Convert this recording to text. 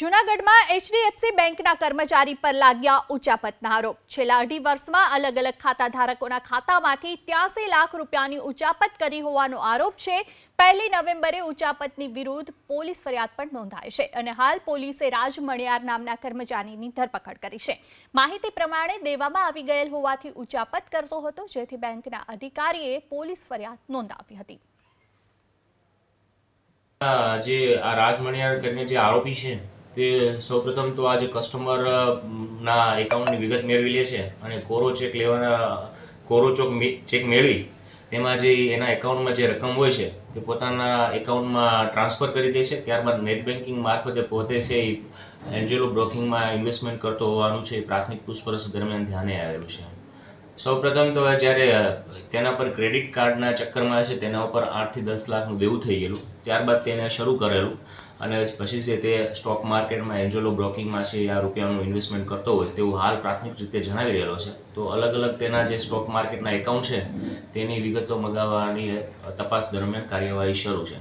જૂનાગઢમાં એચડીએફસી બેંકના કર્મચારી પર લાગ્યા ઉચાપતના આરોપ. છેલ્લા અઢી વર્ષમાં અલગ અલગ ખાતા ધારકોના ખાતામાંથી ત્યાસી લાખ રૂપિયાની ઉચાપત કરી હોવાનો આરોપ છે. પહેલી નવેમ્બરે ઉચાપતની વિરુદ્ધ પોલીસ ફરિયાદ પણ નોંધાઈ છે અને હાલ પોલીસે રાજ મણિયાર નામના કર્મચારીની ધરપકડ કરી છે. માહિતી પ્રમાણે દેવામાં આવી ગયેલ હોવાથી ઉચાપત કરતો હતો, જેથી બેંકના અધિકારીએ પોલીસ ફરિયાદ નોંધાવી હતી. જે આ રાજમણિયાર કરીને જે આરોપી છે તે સૌપ્રથમ તો આજે કસ્ટમરના એકાઉન્ટની વિગત મેળવી લે છે અને કોરો ચેક લેવાના, કોરો ચોક ચેક મેળવી. તેમાં જે એના એકાઉન્ટમાં જે રકમ હોય છે, તે પોતાના એકાઉન્ટમાં ટ્રાન્સફર કરી દે છે. ત્યારબાદ નેટ બેન્કિંગ મારફતે પોતે છે એ એન્જેલો બ્રોકિંગમાં ઇન્વેસ્ટમેન્ટ કરતો હોવાનું છે. એ પ્રાથમિક પૂછપરછ દરમિયાન ધ્યાને આવેલું છે. સૌપ્રથમ તો જ્યારે તેના પર ક્રેડિટ કાર્ડના ચક્કરમાં છે તેના ઉપર આઠથી દસ લાખનું દેવું થઈ ગયેલું. ત્યારબાદ તેને શરૂ કરેલું અને પછી છે તે સ્ટોક માર્કેટમાં એન્જોલો બ્રોકિંગમાં છે આ રૂપિયાનું ઇન્વેસ્ટમેન્ટ કરતો હોય તેવું હાલ પ્રાથમિક રીતે જણાવી રહેલો છે. તો અલગ અલગ તેના જે સ્ટોક માર્કેટના એકાઉન્ટ છે, તેની વિગતો મગાવવાની તપાસ દરમિયાન કાર્યવાહી શરૂ છે.